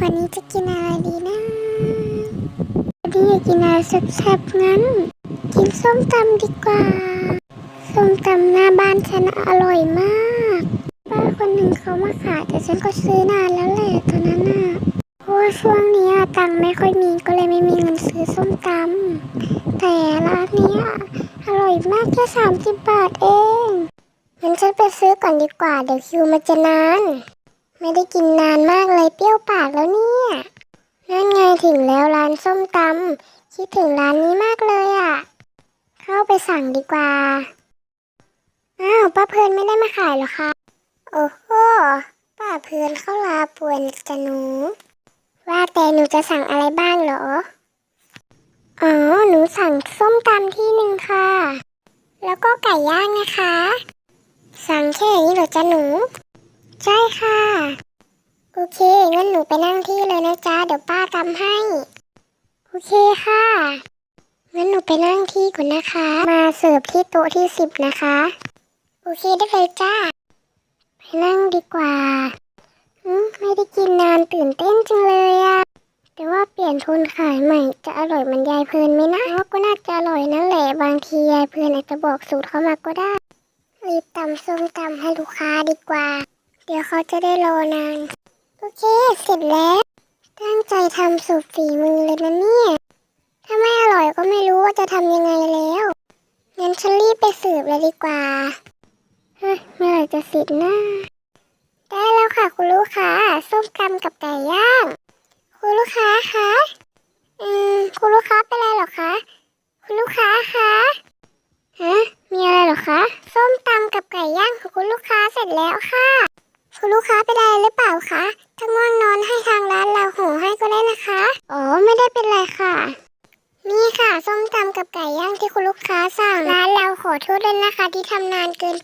วันนี้จะกินอะไรดีนะ วันนี้อยากกินอะไรแซ่บๆงั้น กินส้มตำดีกว่า ส้มตำหน้าบ้านฉันอร่อยมาก ป้าคนหนึ่งเขามาขายแต่ฉันก็ซื้อนานแล้วแหละตอนนั้นน่ะเพราะช่วงนี้ตังค์ไม่ค่อยมีก็เลยไม่มีเงินซื้อส้มตำแต่ร้านนี้อร่อยมากแค่สามสิบบาทเองงั้นฉันไปซื้อก่อนดีกว่าเดี๋ยวคิวมันจะนาน ไม่ได้กินนานมากเลยเปรี้ยวปากแล้วเนี่ย นั่นไงถึงแล้วร้านส้มตำคิดถึงร้านนี้มากเลยอะ่ะ เข้าไปสั่งดีกว่า อ้าวป้าเพลินไม่ได้มาขายหรอคะ โอ้โหป้าเพลินเข้าลาป่วนจะหนู ว่าแต่หนูจะสั่งอะไรบ้างเหรอ อ๋อ หนูสั่งส้มตำที่หนึ่งค่ะ แล้วก็ไก่ย่างนะคะ สั่งแค่นี้เหรอจ๊ะหนู ใช่ค่ะ โอเค งั้นหนูไปนั่งที่เลยนะจ๊ะ เดี๋ยวป้าทำให้ โอเคค่ะ งั้นหนูไปนั่งที่ก่อนนะคะ มาเสิร์ฟที่โต๊ะที่สิบนะคะ โอเคได้เลยจ้า ไปนั่งดีกว่าอืมไม่ได้กินนานตื่นเต้นจังเลยอะแต่ว่าเปลี่ยนทุนขายใหม่จะอร่อยเหมือนยายเพลินไหมนะว่าก็น่าจะอร่อยนั่นแหละบางทียายเพลินอาจจะบอกสูตรเขามาก็ได้ รีบตำส้มตำให้ลูกค้าดีกว่า เดี๋ยวเขาจะได้รอนาน โอเค เสร็จแล้ว ตั้งใจทำสุดฝีมือเลยนะเนี่ย ถ้าไม่อร่อยก็ไม่รู้ว่าจะทำยังไงแล้ว งั้นฉันรีบไปสืบเลยดีกว่า เฮ้ยเมื่อไหร่จะเสร็จนะได้แล้วค่ะคุณลูกค้า ส้มตำกับไก่ย่าง คุณลูกค้าคะ อืม คุณลูกค้าเป็นไรเหรอคะ คุณลูกค้าคะ ฮะ มีอะไรเหรอคะ ส้มตำกับไก่ย่างของคุณลูกค้าเสร็จแล้วค่ะ คุณลูกค้า เป็นอะไรหรือเปล่าคะถ้าง่วงนอนให้ทางร้านเราห่อให้ก็ได้นะคะ อ๋อ ไม่ได้เป็นไรค่ะ นี่ค่ะส้มตำกับไก่ย่างที่คุณลูกค้าสั่ง ร้านเราขอโทษด้วยนะคะ ที่ทำนานเกิน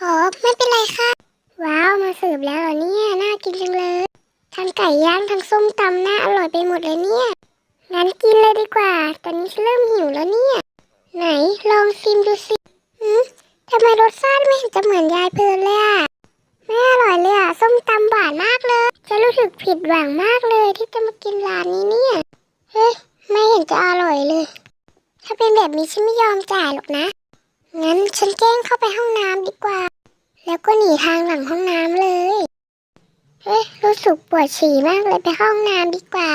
อ๋อ ไม่เป็นไรค่ะ ว้าว มาเสิร์ฟแล้วเหรอเนี่ย น่ากินจังเลย ทั้งไก่ย่างทั้งส้มตำน่าอร่อยไปหมดเลยเนี่ย งั้นกินเลยดีกว่า ตอนนี้เริ่มหิวแล้วเนี่ย ไหนลองชิมดูสิทำไมรสชาติไม่เห็นจะเหมือนยายเพลินเลยอะ ไม่อร่อยเลยอะส้มตำหวานมากเลยฉันรู้สึกผิดหวังมากเลยที่จะมากินร้านนี้เนี่ย เฮ้ย ไม่เห็นจะอร่อยเลย ถ้าเป็นแบบนี้ฉันไม่ยอมจ่ายหรอกนะ งั้นฉันแกล้งเข้าไปห้องน้ำดีกว่า แล้วก็หนีทางหลังห้องน้ำเลย เฮ้ย รู้สึกปวดฉี่มากเลยไปห้องน้ำดีกว่า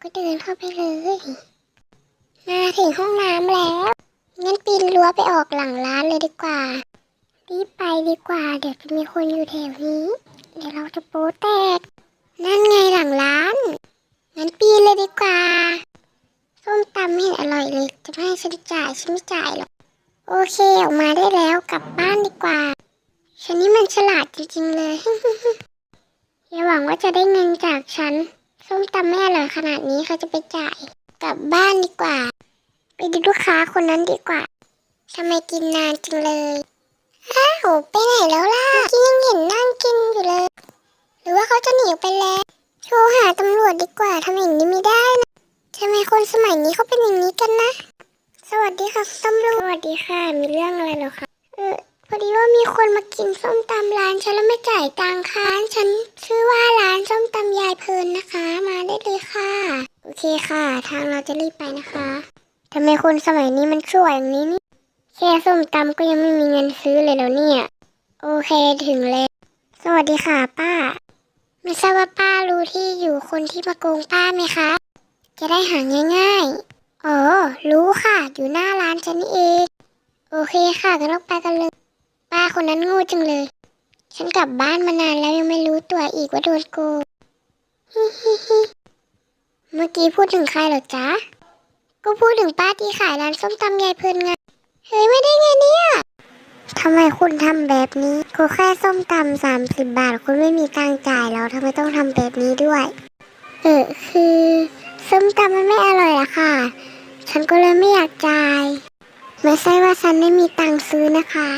ก็เดินเข้าไปเลย มาถึงห้องน้ำแล้ว งั้นปีนรั้วไปออกหลังร้านเลยดีกว่า รีบไปดีกว่า เดี๋ยวจะมีคนอยู่แถวนี้ เดี๋ยวเราจะโป๊แตก นั่นไงหลังร้าน งั้นปีนเลยดีกว่า ส้มตำไม่เห็นอร่อยเลย จะไม่ให้ฉันจ่ายฉันไม่จ่ายหรอก โอเคออกมาได้แล้วกลับบ้านดีกว่า ฉันนี่มันฉลาดจริงๆเลย อย่าหวังว่าจะได้เงินจากฉัน ส้มตำไม่อร่อยขนาดนี้ใครจะไปจ่าย กลับบ้านดีกว่า ไปดูลูกค้าคนนั้นดีกว่าทำไมกินนานจังเลย อ้าว ไปไหนแล้วล่ะเมื่อกี้ยังเห็นนั่งกินอยู่เลย หรือว่าเขาจะหนีไปแล้ว โทรหาตำรวจดีกว่าทำอย่างนี้ไม่ได้นะทำไมคนสมัยนี้เขาเป็นอย่างนี้กันนะ สวัสดีค่ะตำรวจสวัสดีค่ะ มีเรื่องอะไรเหรอคะเออพอดีว่ามีคนมากินส้มตำร้านฉันแล้วไม่จ่ายตังค์ค่ะฉันชื่อว่าร้านส้มตำยายเพลินนะคะ มาได้เลยค่ะ โอเคค่ะ ทางเราจะรีบไปนะคะทำไมคนสมัยนี้มันชั่วอย่างนี้นี่ แค่ส้มตำก็ยังไม่มีเงินซื้อเลยแล้วเนี่ย โอเคถึงแล้ว สวัสดีค่ะป้า ไม่ทราบว่าป้ารู้ที่อยู่คนที่มาโกงป้าไหมคะ จะได้หาง่ายๆ อ๋อ รู้ค่ะ อยู่หน้าร้านฉันนี่เอง โอเคค่ะงั้นเราไปกันเลย ป้าคนนั้นโง่จังเลย ฉันกลับบ้านมานานแล้วยังไม่รู้ตัวอีกว่าโดนโกง เมื่อกี้พูดถึงใครเหรอจ๊ะ ก็พูดถึงป้าที่ขายร้านส้มตำยายเพลินไง เฮ้ยไม่ได้ไงเนี่ยทำไมคุณทำแบบนี้ก็แค่ส้มตำสามสิบบาท คุณไม่มีตังจ่ายแล้วทำไมต้องทำแบบนี้ด้วย เออคือส้มตำมันไม่อร่อยอะค่ะ ฉันก็เลยไม่อยากจ่าย ไม่ใช่ว่าฉันไม่มีตังซื้อนะคะ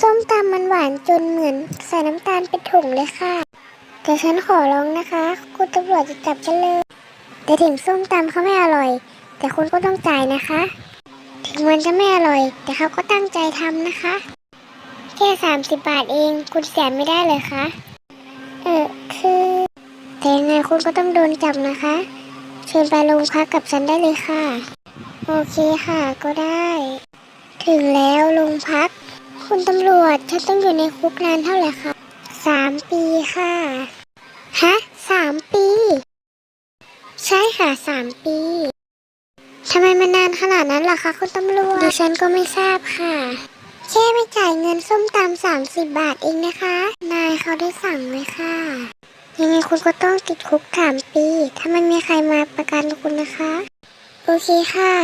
ส้มตำมันหวานจนเหมือนใส่น้ำตาลเป็นถุงเลยค่ะแต่ฉันขอร้องนะคะคุณตำรวจจะจับฉันเลย แต่ถึงส้มตำเขาไม่อร่อย แต่คุณก็ต้องจ่ายนะคะ ถึงมันจะไม่อร่อย แต่เขาก็ตั้งใจทำนะคะ แค่สามสิบบาทเองคุณเสียไม่ได้เลยคะเออคือแต่ยังไงคุณก็ต้องโดนจับนะคะ เชิญไปโรงพักกับฉันได้เลยค่ะ โอเคค่ะก็ได้ ถึงแล้วโรงพัก คุณตำรวจฉันต้องอยู่ในคุกนานเท่าไหร่คะสามปีค่ะ ฮะสามปี ใช่ค่ะสามปี มันนานขนาดนั้นล่ะคะคุณตำรวจดิฉันก็ไม่ทราบค่ะแค่ไม่จ่ายเงินส้มตำสามสิบบาทเองนะคะ นายเขาได้สั่งไว้ค่ะ ยังไงคุณก็ต้องติดคุกสามปี ถ้ามันมีใครมาประกันคุณนะคะ โอเคค่ะ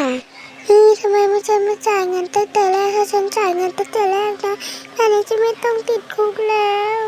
เฮ้ยทำไมไม่ฉันไม่จ่ายเงินตั้งแต่แรกถ้าฉันจ่ายเงินตั้งแต่แรกนะอันนี้จะไม่ต้องติดคุกแล้ว